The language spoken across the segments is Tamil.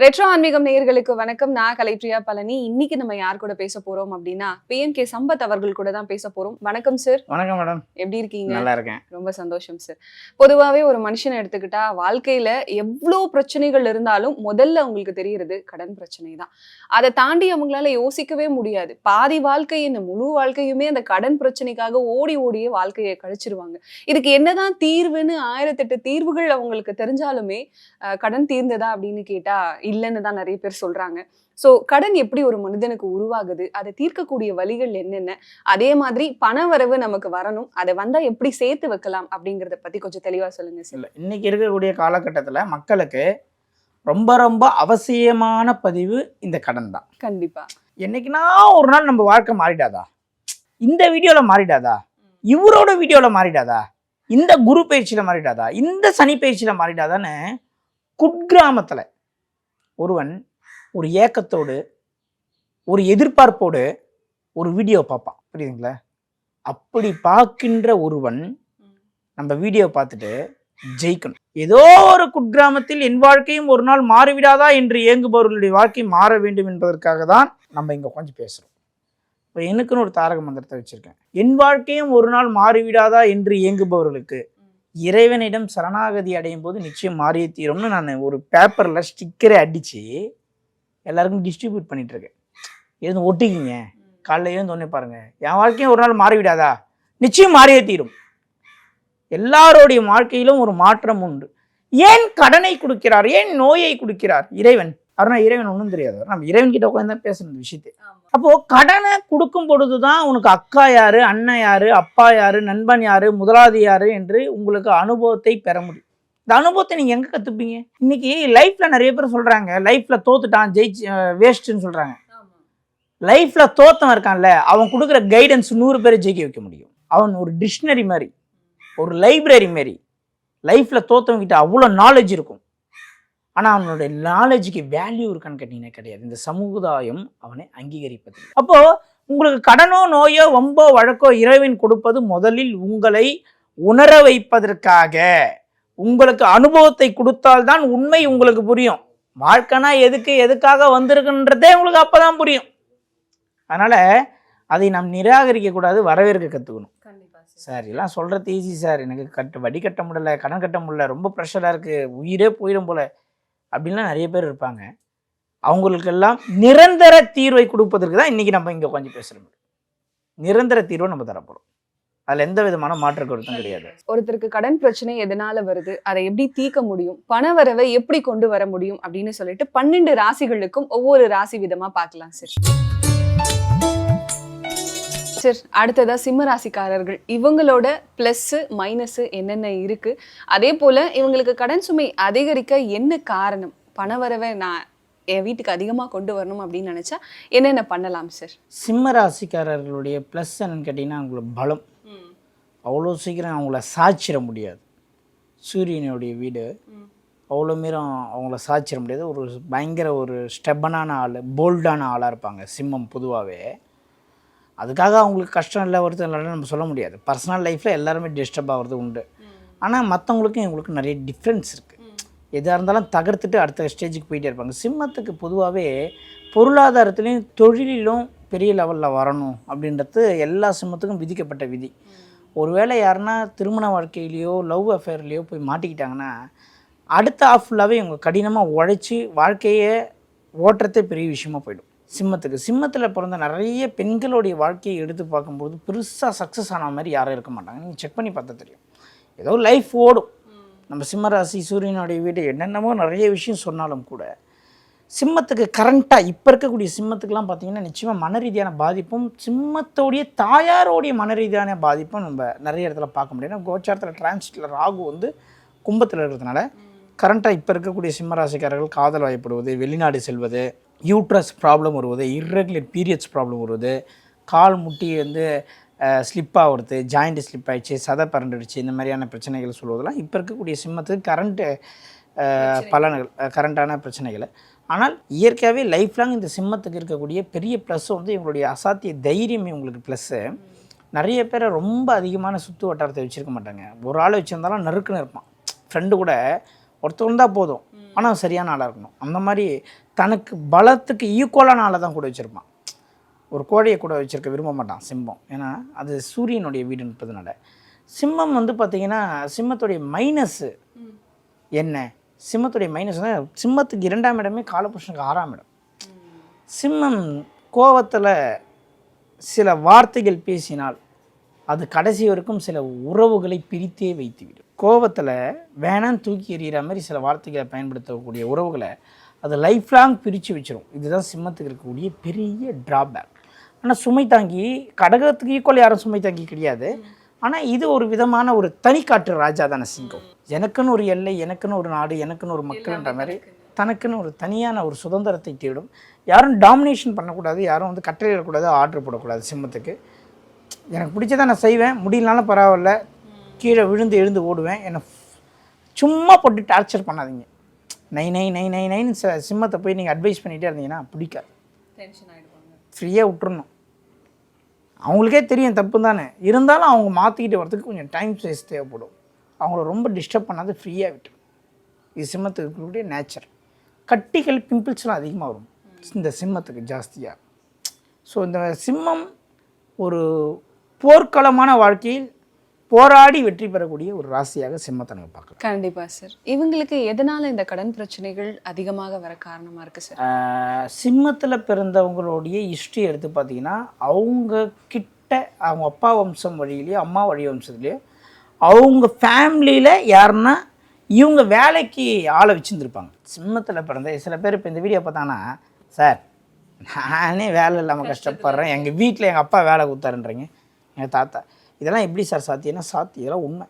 ரெட்ரோ ஆன்மீகம் நேயர்களுக்கு வணக்கம். நான் கலைப்ரியா பழனி. இன்னைக்கு நம்ம யார் கூட பேச போறோம் அப்படின்னா பிஎன் கே சம்பத் அவர்கள் கூட தான் பேச போறோம். வணக்கம் சார் வணக்கம் மேடம் எப்படி இருக்கீங்க? நல்லா இருக்கேன். ரொம்ப சந்தோஷம் சார் பொதுவாவே ஒரு மனுஷனை எடுத்துக்கிட்டா வாழ்க்கையில எவ்வளோ பிரச்சனைகள் இருந்தாலும் முதல்ல அவங்களுக்கு தெரியறது கடன் பிரச்சனை தான். அதை தாண்டி அவங்களால யோசிக்கவே முடியாது. பாதி வாழ்க்கை இந்த முழு வாழ்க்கையுமே அந்த கடன் பிரச்சனைக்காக ஓடி ஓடியே வாழ்க்கையை கழிச்சிருவாங்க. இதுக்கு என்னதான் தீர்வுன்னு ஆயிரத்தெட்டு தீர்வுகள் அவங்களுக்கு தெரிஞ்சாலுமே கடன் தீர்ந்ததா அப்படின்னு கேட்டா இல்லைன்னு தான் நிறைய பேர் சொல்றாங்க. சோ கடன் எப்படி ஒரு மனிதனுக்கு உருவாகுது? அதை தீர்க்கக்கூடிய வழிகள் என்னென்ன? அதே மாதிரி பண வரவு நமக்கு வரணும். அதை வந்தா எப்படி சேர்த்து வைக்கலாம் அப்படிங்கறத பத்தி கொஞ்சம் தெளிவா சொல்லுங்க சார் இன்னைக்கு இருக்கக்கூடிய காலகட்டத்தில் மக்களுக்கு ரொம்ப ரொம்ப அவசியமான பதிவு இந்த கடன் தான். கண்டிப்பா. என்னைக்குனா ஒரு நாள் நம்ம வாழ்க்கை மாறிடாதா? இந்த வீடியோவில் மாறிடாதா? இவரோட வீடியோவில் மாறிடாதா? இந்த குரு பயிற்சியில் மாறிடாதா? இந்த சனி பயிற்சியில் மாறிடாதான்னு குட்கிராமத்தில் ஒருவன் ஒரு ஏக்கத்தோடு ஒரு எதிர்பார்ப்போடு ஒரு வீடியோ பார்ப்பான். புரியுதுங்களா? அப்படி பார்க்கின்ற ஒருவன் நம்ம வீடியோ பார்த்துட்டு ஜெயிக்கணும். ஏதோ ஒரு குட்கிராமத்தில் என் வாழ்க்கையும் ஒரு நாள் மாறிவிடாதா என்று இயங்குபவர்களுடைய வாழ்க்கை மாற வேண்டும் என்பதற்காக தான் நம்ம இங்கே கொஞ்சம் பேசுகிறோம் இப்போ எனக்குன்னு ஒரு தாரக மந்திரத்தை வச்சுருக்கேன். என் வாழ்க்கையும் ஒரு நாள் மாறிவிடாதா என்று இயங்குபவர்களுக்கு இறைவனிடம் சரணாகதி அடையும் போது நிச்சயம் மாறியே தீரும்னு நான் ஒரு பேப்பரில் ஸ்டிக்கரை அடித்து எல்லாருக்கும் டிஸ்ட்ரிபியூட் பண்ணிகிட்ருக்கேன் இருக்கேன் எழுந்து ஒட்டிக்கிங்க. காலைல எழுந்து ஒன்றே என் வாழ்க்கையும் ஒரு நாள் மாறிவிடாதா? நிச்சயம் மாறியே தீரும். எல்லாருடைய வாழ்க்கையிலும் ஒரு மாற்றம் உண்டு. ஏன் கடனை கொடுக்கிறார்? ஏன் நோயை கொடுக்கிறார்? இறைவன் அவர்னா இறைவன் ஒன்றும் தெரியாது. நம்ம இறைவன் கிட்ட உட்காந்து தான் பேசணும் இந்த விஷயத்தை. அப்போ கடனை கொடுக்கும் பொழுதுதான் உனக்கு அக்கா யாரு அண்ணன் யாரு அப்பா யாரு நண்பன் யாரு முதலாளி யாரு என்று உங்களுக்கு அனுபவத்தை பெற முடியும். இந்த அனுபவத்தை நீங்க எங்க கத்துப்பீங்க? இன்னைக்கு லைஃப்ல நிறைய பேர் சொல்றாங்க லைஃப்ல தோத்துட்டான் ஜெயிச்சு வேஸ்ட்னு சொல்றாங்க. லைஃப்ல தோத்தவன் இருக்கான்ல அவன் கொடுக்குற கைடன்ஸ் நூறு பேரை ஜெயிக்க வைக்க முடியும். அவன் ஒரு டிக்ஷனரி மாதிரி ஒரு லைப்ரரி மாதிரி. லைஃப்ல தோத்தவங்க கிட்ட அவ்வளோ நாலேஜ் இருக்கும். ஆனால் அவனோட நாலேஜுக்கு வேல்யூ இருக்கான்னு கேட்டீங்கன்னா கிடையாது. இந்த சமுதாயம் அவனை அங்கீகரிப்பது. அப்போ உங்களுக்கு கடனோ நோயோ வம்போ வழக்கோ இறைவன் கொடுப்பது முதலில் உங்களை உணர வைப்பதற்காக. உங்களுக்கு அனுபவத்தை கொடுத்தால்தான் உண்மை உங்களுக்கு புரியும். வாழ்க்கைனா எதுக்கு எதுக்காக வந்திருக்குன்றதே உங்களுக்கு அப்பதான் புரியும். அதனால அதை நாம் நிராகரிக்க கூடாது வரவேற்க கண்டிப்பா சார் எல்லாம் சொல்கிறது ஈஸி சார். எனக்கு கட்ட வட்டி கட்ட முடியல கடன் கட்ட முடியல ரொம்ப ப்ரெஷராக இருக்குது உயிரே போயிடும் போல. அப்படின்லாம் நிறைய பேர் இருப்பாங்க. அவங்களுக்கெல்லாம் நிரந்தர தீர்வை கொடுப்பதற்கு தான் இன்றைக்கி நம்ம இங்கே கொஞ்சம் பேசுகிறோம் நிரந்தர தீர்வை நம்ம தரப்போகிறோம் அதில் எந்த விதமான மாற்று கருத்தும் கிடையாது. ஒருத்தருக்கு கடன் பிரச்சனை எதனால வருது அதை எப்படி தீர்க்க முடியும் பண வரவை எப்படி கொண்டு வர முடியும் அப்படின்னு சொல்லிட்டு பன்னெண்டு ராசிகளுக்கும் ஒவ்வொரு ராசி விதமா பார்க்கலாம் சார் சார் அடுத்ததா சிம்ம ராசிக்காரர்கள். இவங்களோட பிளஸ் மைனஸ் என்னென்ன இருக்கு? அதே போல இவங்களுக்கு கடன் சுமை அதிகரிக்க என்ன காரணம்? பண வரவை நான் என் வீட்டுக்கு அதிகமா கொண்டு வரணும் அப்படின்னு நினைச்சா என்னென்ன பண்ணலாம் சார் சிம்ம ராசிக்காரர்களுடைய ப்ளஸ் என்னன்னு கேட்டிங்கன்னா அவங்களோட பலம். அவ்வளோ சீக்கிரம் அவங்கள சாய்ச்சிட முடியாது. சூரியனுடைய வீடு. அவ்வளோ மீறம் அவங்கள சாய்ச்சிட முடியாது. ஒரு பயங்கர ஒரு ஸ்டெப்பனான ஆள் போல்டான ஆளாக இருப்பாங்க சிம்மம் பொதுவாகவே அதுக்காக அவங்களுக்கு கஷ்டம் இல்லை வருது இல்லைன்னு நம்ம சொல்ல முடியாது. பர்சனல் லைஃப்பில் எல்லாருமே டிஸ்டர்ப் ஆகிறது உண்டு. ஆனால் மற்றவங்களுக்கும் இவங்களுக்கும் நிறைய டிஃப்ரென்ஸ் இருக்குது எதாக இருந்தாலும் தகர்த்துட்டு அடுத்த ஸ்டேஜுக்கு போயிட்டே இருப்பாங்க. சிம்மத்துக்கு பொதுவாகவே பொருளாதாரத்துலேயும் தொழிலிலும் பெரிய லெவலில் வரணும் அப்படின்றது எல்லா சிம்மத்துக்கும் விதிக்கப்பட்ட விதி. ஒருவேளை யாருன்னா திருமண வாழ்க்கையிலையோ லவ் அஃபேர்லேயோ போய் மாட்டிக்கிட்டாங்கன்னா அடுத்த ஆஃப் ஃபுல்லாகவே இவங்க கடினமாக உழைச்சி வாழ்க்கையை ஓட்டுறதே பெரிய விஷயமா போயிடும். சிம்மத்துக்கு. சிம்மத்தில் பிறந்த நிறைய பெண்களுடைய வாழ்க்கையை எடுத்து பார்க்கும்போது பெருசாக சக்ஸஸ் ஆன மாதிரி யாரும் இருக்க மாட்டாங்க. நீங்கள் செக் பண்ணி பார்த்தா தெரியும். ஏதோ லைஃப் ஓடும். நம்ம சிம்மராசி சூரியனுடைய வீடு என்னென்னமோ நிறைய விஷயம் சொன்னாலும் கூட சிம்மத்துக்கு கரண்ட்டாக இப்போ இருக்கக்கூடிய சிம்மத்துக்கெலாம் பார்த்தீங்கன்னா நிச்சயமாக மன ரீதியான பாதிப்பும் சிம்மத்தோடைய தாயாரோடைய மன ரீதியான பாதிப்பும் நம்ம நிறைய இடத்துல பார்க்க முடியும். ஏன்னா கோச்சாரத்தில் டிரான்சிட்டில் ராகு வந்து கும்பத்தில் இருக்கிறதுனால கரண்ட்டாக இப்போ இருக்கக்கூடிய சிம்மராசிக்காரர்கள் காதல் வாய்ப்படுவது வெளிநாடு செல்வது யூட்ரஸ் ப்ராப்ளம் வருவது இர்ரெகுலர் பீரியட்ஸ் ப்ராப்ளம் வருவது கால் முட்டி வந்து ஸ்லிப் ஆகுறது ஜாயிண்ட் ஸ்லிப் ஆயிடுச்சு சதை பரண்டுடுச்சு இந்த மாதிரியான பிரச்சனைகள் சொல்வதெல்லாம் இப்போ இருக்கக்கூடிய சிம்மத்துக்கு கரண்ட்டு பலன்கள் கரண்ட்டான பிரச்சனைகள். ஆனால் இயற்கையாகவே லைஃப் லாங் இந்த சிம்மத்துக்கு இருக்கக்கூடிய பெரிய ப்ளஸ் வந்து இவங்களுடைய அசாத்திய தைரியம் இவங்களுக்கு ப்ளஸ்ஸு நிறைய பேரை ரொம்ப அதிகமான சுற்று வட்டாரத்தை வச்சுருக்க மாட்டாங்க. ஒரு ஆள் வச்சுருந்தாலும் நறுக்குன்னு இருப்பான். ஃப்ரெண்டு கூட ஒருத்தர் இருந்தால் போதும். ஆனால் சரியான ஆளாக இருக்கணும். அந்த மாதிரி தனக்கு பலத்துக்கு ஈக்குவலான ஆளை தான் கூட வச்சுருப்பான். ஒரு கோழியை கூட வச்சிருக்க விரும்ப மாட்டான் சிம்பம் ஏன்னா அது சூரியனுடைய வீடுன்றதுனால சிம்மம் வந்து பார்த்திங்கன்னா சிம்மத்துடைய மைனஸ்ஸு என்ன? சிம்மத்துடைய மைனஸ் தான் சிம்மத்துக்கு இரண்டாம் இடமே காலபுருஷனுக்கு ஆறாம் இடம். சிம்மம் கோவத்தில் சில வார்த்தைகள் பேசினால் அது கடைசி வரைக்கும் சில உறவுகளை பிரித்தே வைத்துவிடும். கோவத்தில் வேணாம் தூக்கி எறிகிற மாதிரி சில வார்த்தைகளை பயன்படுத்தக்கூடிய உறவுகளை அது லைஃப் லாங் பிரித்து வச்சிரும். இதுதான் சிம்மத்துக்கு இருக்கக்கூடிய பெரிய டிராபேக் ஆனால் சுமை தாங்கி கடகத்துக்கு ஈக்குவல் யாரும் சுமை தாங்கி கிடையாது. ஆனால் இது ஒரு விதமான ஒரு தனிக்காட்டு ராஜா தானே சிங்கம். எனக்குன்னு ஒரு எல்லை எனக்குன்னு ஒரு நாடு எனக்குன்னு ஒரு மக்கள்ன்ற மாதிரி தனக்குன்னு. ஒரு தனியான ஒரு சுதந்திரத்தை தேடும். யாரும் டாமினேஷன் பண்ணக்கூடாது யாரும் வந்து கட்டளையிடக்கூடாது ஆர்டர் போடக்கூடாது சிம்மத்துக்கு. எனக்கு பிடிச்சதை நான் செய்வேன். முடியலனாலும் பரவாயில்ல. கீழே விழுந்து எழுந்து ஓடுவேன். என்னை சும்மா போட்டு டார்ச்சர் பண்ணாதீங்க. நை நை நை நை நைன்னு ச சிம்மத்தை போய் நீங்கள் அட்வைஸ் பண்ணிகிட்டே இருந்தீங்கன்னா பிடிக்காது. ஃப்ரீயாக விட்டுறணும். அவங்களுக்கே தெரியும் தப்பு தானே இருந்தாலும் அவங்க மாற்றிக்கிட்டு வரதுக்கு கொஞ்சம் டைம் ஸ்பேஸ் தேவைப்படும். அவங்கள ரொம்ப டிஸ்டர்ப் பண்ணாது ஃப்ரீயாக விட்டுரும் இது சிம்மத்துக்கு இருக்கக்கூடிய நேச்சர் கட்டிகள் பிம்பிள்ஸ்லாம் அதிகமாக வரும். இந்த சிம்மத்துக்கு ஜாஸ்தியாக ஸோ இந்த சிம்மம் ஒரு போர்க்களமான வாழ்க்கையில் போராடி வெற்றி பெறக்கூடிய ஒரு ராசியாக சிம்மத்தை நம்ம பார்க்கலாம். கண்டிப்பா சார் இவங்களுக்கு எதனால இந்த கடன் பிரச்சனைகள் அதிகமாக வர காரணமா இருக்கு சார் சிம்மத்தில் பிறந்தவங்களுடைய ஹிஸ்ட்ரி எடுத்து பார்த்தீங்கன்னா அவங்க கிட்ட அவங்க அப்பா வம்சம் வழியிலையோ அம்மா வழி வம்சத்துலேயோ அவங்க ஃபேமிலியில் யாருன்னா இவங்க வேலைக்கு ஆளை வச்சுருந்துருப்பாங்க. சிம்மத்தில் பிறந்த சில பேர் இப்போ இந்த வீடியோ பார்த்தாங்கன்னா சார் நானே வேலை இல்லாமல் கஷ்டப்படுறேன். எங்கள் வீட்டில் எங்கள் அப்பா வேலை கொடுத்தாருன்றீங்க. எங்கள் தாத்தா இதெல்லாம் எப்படி சார் சாத்தியம்னா சாத்தியம் இதெல்லாம் உண்மை.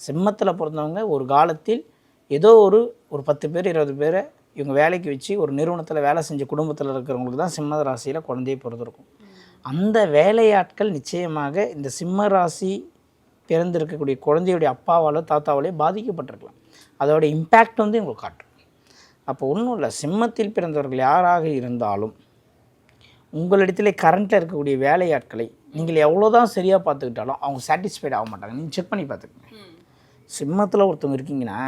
சிம்மத்தில் பிறந்தவங்க ஒரு காலத்தில் ஏதோ ஒரு ஒரு பத்து பேர் இருபது பேரை இவங்க வேலைக்கு வச்சு ஒரு நிறுவனத்தில் வேலை செஞ்ச குடும்பத்தில் இருக்கிறவங்களுக்கு தான் சிம்ம ராசியில் குழந்தையை பிறந்திருக்கும் அந்த வேலையாட்கள் நிச்சயமாக இந்த சிம்ம ராசி பிறந்திருக்கக்கூடிய குழந்தையுடைய அப்பாவாலோ தாத்தாவாலேயோ பாதிக்கப்பட்டிருக்கலாம். அதோட இம்பேக்ட் வந்து இவங்களுக்கு காட்டும். அப்போ ஒன்றும் இல்லை சிம்மத்தில் பிறந்தவர்கள் யாராக இருந்தாலும் உங்களிடத்திலே கரண்ட்டில் இருக்கக்கூடிய வேலையாட்களை நீங்கள் எவ்வளோ தான் சரியாக பார்த்துக்கிட்டாலும் அவங்க சாட்டிஸ்ஃபைட் ஆக மாட்டாங்க. நீங்கள் செக் பண்ணி பார்த்துக்கங்க. சிம்மத்தில் ஒருத்தவங்க இருக்கீங்கன்னா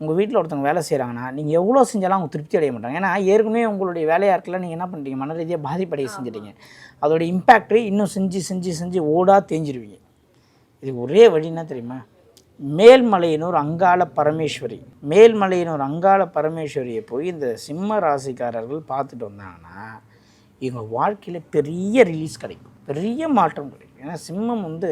உங்கள் வீட்டில் ஒருத்தவங்க வேலை செய்கிறாங்கன்னா நீங்கள் எவ்வளோ செஞ்சாலும் அவங்க திருப்தி அடைய மாட்டாங்க. ஏன்னா ஏற்கனவே உங்களுடைய வேலையாட்களை நீங்கள் என்ன பண்ணுறீங்க மன ரீதியாக பாதிப்படைய செஞ்சிட்டீங்க. அதோட இம்பேக்ட்டு இன்னும் செஞ்சு செஞ்சு செஞ்சு ஓடா தேஞ்சிருவீங்க. இது ஒரே வழி என்ன தெரியுமா? மேல்மலையினூர் அங்காள பரமேஸ்வரி மேல்மலையினூர் அங்காள பரமேஸ்வரியை போய் இந்த சிம்ம ராசிக்காரர்கள் பார்த்துட்டு வந்தாங்கன்னா இவங்க வாழ்க்கையில் பெரிய ரிலீஸ் கிடைக்கும். பெரிய மாற்றம் கிடைக்கும். ஏன்னா சிம்மம் வந்து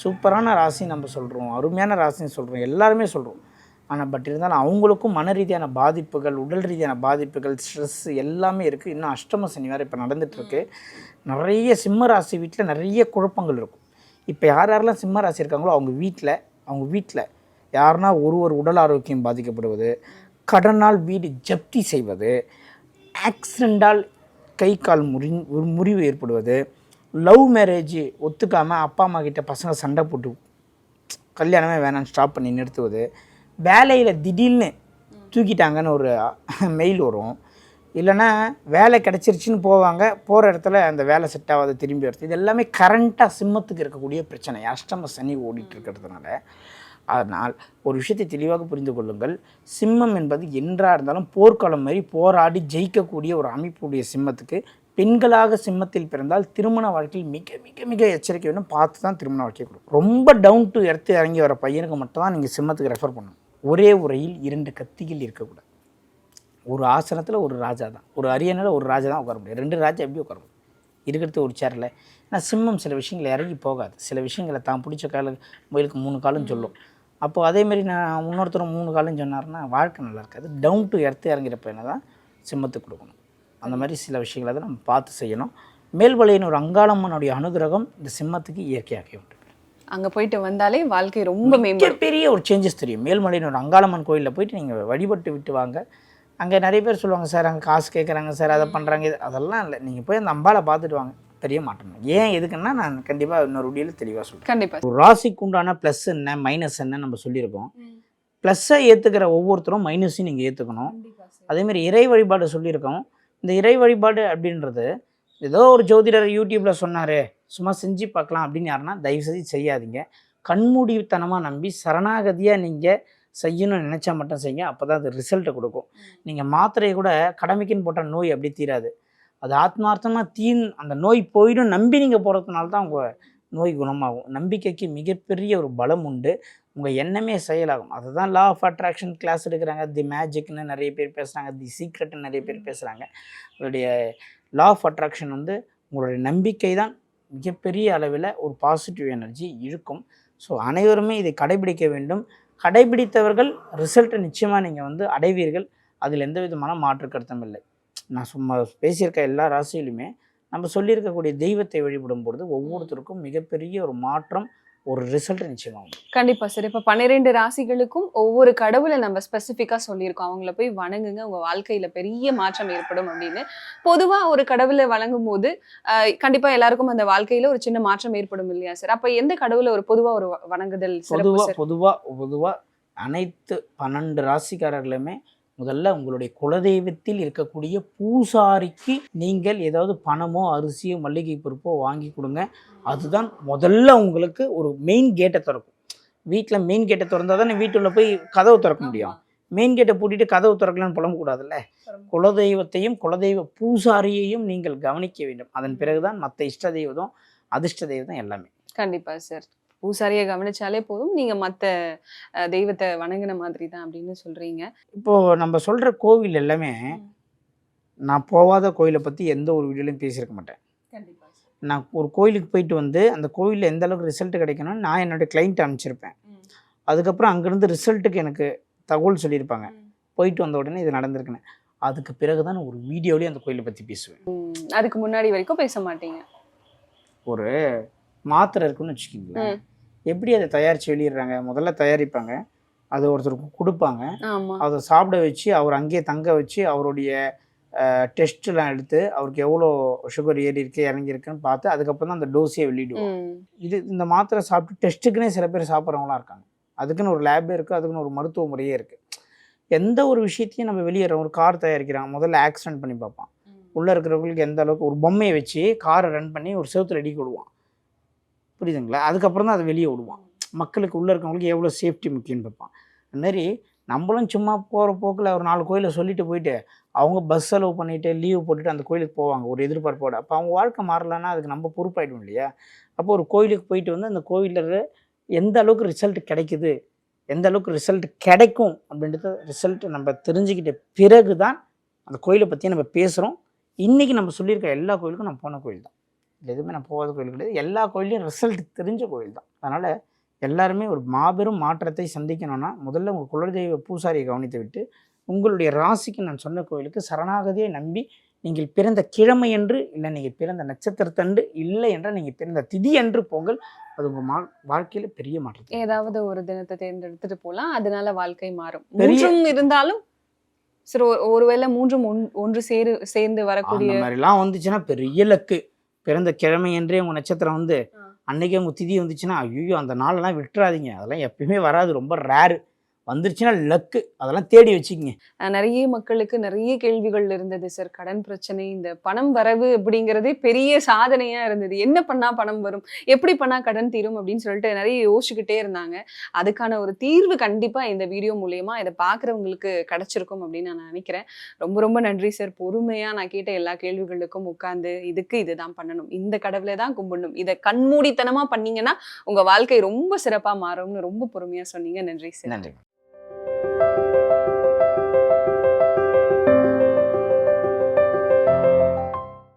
சூப்பரான ராசி நம்ம சொல்கிறோம் அருமையான ராசின்னு சொல்கிறோம் எல்லாருமே சொல்கிறோம் ஆனால் பட் இருந்தாலும் அவங்களுக்கும் மன ரீதியான பாதிப்புகள் உடல் ரீதியான பாதிப்புகள் ஸ்ட்ரெஸ் எல்லாமே இருக்குது இன்னும் அஷ்டம சனி வேறு இப்போ நடந்துகிட்ருக்கு நிறைய சிம்ம ராசி வீட்டில் நிறைய குழப்பங்கள் இருக்கும். இப்போ யார் யாரெல்லாம் சிம்ம ராசி இருக்காங்களோ அவங்க வீட்டில் அவங்க வீட்டில் யாருன்னா ஒரு ஒரு உடல் ஆரோக்கியம் பாதிக்கப்படுவது கடனால் வீடு ஜப்தி செய்வது ஆக்சிடெண்டால் கை கால் முறி ஒரு முறிவு ஏற்படுவது. லவ் மேரேஜ் ஒத்துக்காமல் அப்பா அம்மா கிட்ட பசங்க சண்டை போட்டு கல்யாணமே வேணாம்னு ஸ்டாப் பண்ணி நிறுத்துவது. வேலையில் திடீர்னு தூக்கிட்டாங்கன்னு ஒரு மெயில் வரும். இல்லைன்னா வேலை கிடச்சிருச்சுன்னு போவாங்க போகிற இடத்துல அந்த வேலை செட் ஆகாது திரும்பி வருது இது எல்லாமே கரண்ட்டாக சிம்மத்துக்கு இருக்கக்கூடிய பிரச்சனை. அஷ்டம சனி ஓடிட்டு இருக்கிறதுனால. அதனால் ஒரு விஷயத்தை தெளிவாக புரிந்து கொள்ளுங்கள். சிம்மம் என்பது என்றாக இருந்தாலும் போர்க்களம் மாதிரி போராடி ஜெயிக்கக்கூடிய ஒரு அமைப்புடைய சிம்மத்துக்கு பெண்களாக சிம்மத்தில் பிறந்தால் திருமண வாழ்க்கையில் மிக மிக மிக எச்சரிக்கை வேணும். பார்த்து தான் திருமண வாழ்க்கையை கொடுக்கும் ரொம்ப டவுன் டு எர்த்து இறங்கி வர பையனுக்கு மட்டும் தான் நீங்கள் சிம்மத்துக்கு ரெஃபர் பண்ணணும். ஒரே உரையில் இரண்டு கத்திகள் இருக்கக்கூடாது. ஒரு ஆசனத்தில் ஒரு ராஜா தான். ஒரு அரியணையில் ஒரு ராஜா தான் உட்கார முடியும். ரெண்டு ராஜா எப்படி உட்கார முடியும்? இருக்கிறது ஒரு சேரில் ஏன்னா சிம்மம் சில விஷயங்களை இறங்கி போகாது. சில விஷயங்களை தான் பிடிச்ச கால முயலுக்கு மூணு காலம் சொல்லும். அப்போது அதேமாரி நான் இன்னொருத்தர் மூணு காலம் சொன்னார்னா வாழ்க்கை நல்லா இருக்காது. டவுன் டு எர்த்து இறங்குற பையனை தான் சிம்மத்துக்கு கொடுக்கணும். அந்த மாதிரி சில விஷயங்களை தான் நம்ம பார்த்து செய்யணும். மேல்வலையின் ஒரு அங்காளம்மனுடைய அனுகிரகம் இந்த சிம்மத்துக்கு இயற்கையாகவே உண்டு. அங்க போயிட்டு வந்தாலே வாழ்க்கை ரொம்ப மிகப்பெரிய ஒரு சேஞ்சஸ் தெரியும். மேல்மலையின் ஒரு அங்காளம்மன் கோயிலில் போயிட்டு நீங்கள் வழிபட்டு விட்டு வாங்க. அங்கே நிறைய பேர் சொல்லுவாங்க சார் அங்கே காசு கேட்குறாங்க சார் அதை பண்ணுறாங்க இது அதெல்லாம் இல்லை. நீங்கள் போய் அந்த அம்பாவை பார்த்துட்டு வாங்க. மாற்றம் தான். ஏன் எதுக்குன்னா நான் கண்டிப்பாக இன்னொரு வீடியோவில் தெளிவாக சொல்கிறேன் கண்டிப்பா. ஒரு ராசிக்கு உண்டான ப்ளஸ் என்ன மைனஸ் என்ன நம்ம சொல்லியிருக்கோம் ப்ளஸ்ஸை ஏற்றுக்கிற ஒவ்வொருத்தரும் மைனஸையும் நீங்கள் ஏற்றுக்கணும் அதேமாதிரி இறை வழிபாடு சொல்லியிருக்கோம். இந்த இறை வழிபாடு அப்படின்றது ஏதோ ஒரு ஜோதிடர் யூடியூப்பில் சொன்னார் சும்மா செஞ்சு பார்க்கலாம் அப்படின்னு யாருன்னா தயவுசெய்து செய்யாதீங்க. கண்மூடித்தனமாக நம்பி சரணாகதியாக நீங்கள் செய்யணும்னு நினச்சா மட்டும் செய்யுங்க. அப்போ தான் அது ரிசல்ட்டை கொடுக்கும். நீங்கள் மாத்திரையை கூட கடமைக்குன்னு போட்டால் நோய் அப்படி தீராது. அது ஆத்மார்த்தமாக தீன் அந்த நோய் போயிடும் நம்பி நீங்கள் போகிறதுனால தான் உங்கள் நோய் குணமாகும். நம்பிக்கைக்கு மிகப்பெரிய ஒரு பலம் உண்டு. உங்கள் எண்ணமே செயலாகும். அதுதான் லா ஆஃப் அட்ராக்ஷன் கிளாஸ் எடுக்கிறாங்க. தி மேஜிக்னு நிறைய பேர் பேசுகிறாங்க தி சீக்ரெட்னு நிறைய பேர் பேசுகிறாங்க உங்களுடைய லா ஆஃப் அட்ராக்ஷன் வந்து உங்களுடைய நம்பிக்கை தான் மிகப்பெரிய அளவில் ஒரு பாசிட்டிவ் எனர்ஜி இருக்கும். ஸோ அனைவருமே இதை கடைபிடிக்க வேண்டும். கடைபிடித்தவர்கள் ரிசல்ட்டை நிச்சயமாக நீங்கள் வந்து அடைவீர்கள். அதில் எந்த விதமான மாற்று கருத்தும் இல்லை. நான் சும்மா பேசியிருக்க எல்லா ராசியிலுமே நம்ம சொல்லியிருக்கக்கூடிய தெய்வத்தை வழிபடும் பொழுது ஒவ்வொருத்தருக்கும் மிகப்பெரிய ஒரு மாற்றம் ஒரு ரிசல்ட் நிச்சயமாகும். கண்டிப்பா சார். இப்ப பன்னிரெண்டு ராசிகளுக்கும் ஒவ்வொரு கடவுளை நம்ம ஸ்பெசிஃபிக்கா சொல்லியிருக்கோம். அவங்கள போய் வணங்குங்க. உங்க வாழ்க்கையில பெரிய மாற்றம் ஏற்படும் அப்படின்னு. பொதுவா ஒரு கடவுளை வணங்கும் போது ஆஹ், கண்டிப்பா எல்லாருக்கும் அந்த வாழ்க்கையில ஒரு சின்ன மாற்றம் ஏற்படும் இல்லையா சார்? அப்ப எந்த கடவுளை ஒரு பொதுவா ஒரு வணங்குதல் பொதுவாக பொதுவாக பொதுவாக அனைத்து பன்னெண்டு ராசிக்காரர்களுமே முதல்ல உங்களுடைய குலதெய்வத்தில் இருக்கக்கூடிய பூசாரிக்கு நீங்கள் ஏதாவது பணமோ அரிசியோ மல்லிகை பொறுப்போ வாங்கி கொடுங்க. அதுதான் முதல்ல உங்களுக்கு ஒரு மெயின் கேட்டை திறக்கும். வீட்டில் மெயின் கேட்டை திறந்தால் தானே வீட்டுள்ள போய் கதவு திறக்க முடியும். மெயின் கேட்டை பூட்டிட்டு கதவு திறக்கலன்னு புலம்பக்கூடாதுல்ல குலதெய்வத்தையும் குலதெய்வ பூசாரியையும் நீங்கள் கவனிக்க வேண்டும். அதன் பிறகுதான் மற்ற இஷ்ட தெய்வம் அதிர்ஷ்ட தெய்வம் எல்லாமே. கண்டிப்பாக சார் பூசாரியை கவனிச்சாலே போதும். நீங்க மத்த அஹ், தெய்வத்தை வணங்கின மாதிரி தான் அப்படின்னு சொல்றீங்க. இப்போ நம்ம சொல்ற கோவில் எல்லாமே நான் போகாத கோயிலை பத்தி எந்த ஒரு வீடியோலையும் பேசியிருக்க மாட்டேன். நான் ஒரு கோயிலுக்கு போயிட்டு வந்து அந்த கோயிலில் எந்த அளவுக்கு ரிசல்ட் கிடைக்கணும்னு நான் என்னோட கிளைண்ட் அனுப்பிச்சிருப்பேன். அதுக்கப்புறம் அங்கேருந்து ரிசல்ட்டுக்கு எனக்கு தகவல் சொல்லியிருப்பாங்க. போயிட்டு வந்த உடனே இது நடந்திருக்குன்னு. அதுக்கு பிறகு தான் ஒரு வீடியோலேயே அந்த கோயிலை பற்றி பேசுவேன். அதுக்கு முன்னாடி வரைக்கும் பேச மாட்டீங்க. ஒரு மாத்திரை இருக்குன்னு வச்சுக்கிங்களேன். எப்படி அதை தயாரித்து வெளியிடுறாங்க? முதல்ல தயாரிப்பாங்க. அது ஒருத்தருக்கு கொடுப்பாங்க. அதை சாப்பிட வச்சு அவர் அங்கேயே தங்க வச்சு அவருடைய டெஸ்ட்லாம் எடுத்து அவருக்கு எவ்வளோ சுகர் ஏறி இருக்கு இறங்கியிருக்குன்னு பார்த்து அதுக்கப்புறம் தான் அந்த டோஸையே வெளியிடுவோம். இது இந்த மாத்திரை சாப்பிட்டு டெஸ்ட்டுக்குன்னே சில பேர் சாப்பிட்றவங்களாம் இருக்காங்க. அதுக்குன்னு ஒரு லேபே இருக்குது அதுக்குன்னு ஒரு மருத்துவ முறையே இருக்குது எந்த ஒரு விஷயத்தையும் நம்ம வெளியேறோம் ஒரு கார் தயாரிக்கிறாங்க. முதல்ல ஆக்சிடென்ட் பண்ணி பார்ப்பான். உள்ளே இருக்கிறவங்களுக்கு எந்த அளவுக்கு ஒரு பொம்மையை வச்சு காரை ரன் பண்ணி ஒரு செவுத்துல அடிக்க விடுவான் புரியுதுங்களா? அதுக்கப்புறம் தான் அதை வெளியே விடுவான். மக்களுக்கு உள்ளே இருக்கவங்களுக்கு எவ்வளோ சேஃப்டி முக்கியம்னு பார்ப்பான். அதுமாரி நம்மளும் சும்மா போகிற போக்கில் ஒரு நாலு கோயிலை சொல்லிட்டு போயிட்டு அவங்க பஸ் செலவு பண்ணிட்டு லீவு போட்டுட்டு அந்த கோயிலுக்கு போவாங்க. ஒரு எதிர்பார்ப்போட. அப்போ அவங்க வாழ்க்கை மாறலன்னா அதுக்கு நம்ம பொறுப்பாயிடும் இல்லையா? அப்போ ஒரு கோயிலுக்கு போயிட்டு வந்து அந்த கோயிலில் எந்த அளவுக்கு ரிசல்ட் கிடைக்குது எந்த அளவுக்கு ரிசல்ட் கிடைக்கும் அப்படின்றத ரிசல்ட் நம்ம தெரிஞ்சுக்கிட்ட பிறகு தான் அந்த கோயிலை பற்றி நம்ம பேசுகிறோம் இன்றைக்கி நம்ம சொல்லியிருக்க எல்லா கோயிலுக்கும் நம்ம போன கோயில் தான். இது எதுவுமே நான் போகாத கோயில் கிடையாது. எல்லா கோயிலையும் ரிசல்ட் தெரிஞ்ச கோயில் தான். அதனால் எல்லாருமே ஒரு மாபெரும் மாற்றத்தை சந்திக்கணும்னா முதல்ல உங்கள் குலதெய்வ பூசாரியை கவனித்து விட்டு உங்களுடைய ராசிக்கு நான் சொன்ன கோயிலுக்கு சரணாகதியை நம்பி நீங்கள் பிறந்த கிழமை என்று இல்லை நீங்கள் பிறந்த நட்சத்திரத்தன்று இல்லை என்றால் நீங்கள் பிறந்த திதி என்று போங்கள் அது உங்கள் மா வாழ்க்கையில் பெரிய மாற்றத்தை ஏதாவது ஒரு தினத்தை தேர்ந்தெடுத்துட்டு போலாம் அதனால வாழ்க்கை மாறும். மூன்றும் இருந்தாலும் சரி ஒரு- ஒருவேளை மூன்றும் ஒன்- ஒன்று சேரு சேர்ந்து வரக்கூடிய மாதிரிலாம் வந்துச்சுன்னா பெரிய லக்கு. பிறந்த கிழமை என்றே உங்கள் நட்சத்திரம் வந்து. அன்னைக்கே உங்கள் திதி வந்துச்சுன்னா ஐயோ அந்த நாளெல்லாம் விட்டுறாதீங்க. அதெல்லாம் எப்பயுமே வராது. ரொம்ப ரேரு வந்துருச்சுன்னா லக்கு அதெல்லாம் தேடி வச்சுக்கிங்க. நிறைய மக்களுக்கு நிறைய கேள்விகள் இருந்தது சார் கடன் பிரச்சனை இந்த பணம் வரவு அப்படிங்கிறதே பெரிய சாதனையா இருந்தது. என்ன பண்ணா பணம் வரும்? எப்படி பண்ணா கடன் தீரும்? அப்படின்னு சொல்லிட்டு நிறைய யோசிச்சுக்கிட்டே இருந்தாங்க. அதுக்கான ஒரு தீர்வு கண்டிப்பா இந்த வீடியோ மூலியமா இதை பாக்குறவங்களுக்கு கிடைச்சிருக்கும் அப்படின்னு நான் நினைக்கிறேன். ரொம்ப ரொம்ப நன்றி சார். பொறுமையா நான் கேட்ட எல்லா கேள்விகளுக்கும் உட்கார்ந்து இதுக்கு இதுதான் பண்ணணும். இந்த கடவுளை தான் கும்பிடணும். இதை கண்மூடித்தனமா பண்ணீங்கன்னா உங்க வாழ்க்கை ரொம்ப சிறப்பா மாறும்னு ரொம்ப பொறுமையா சொன்னீங்க. நன்றி சார். நன்றி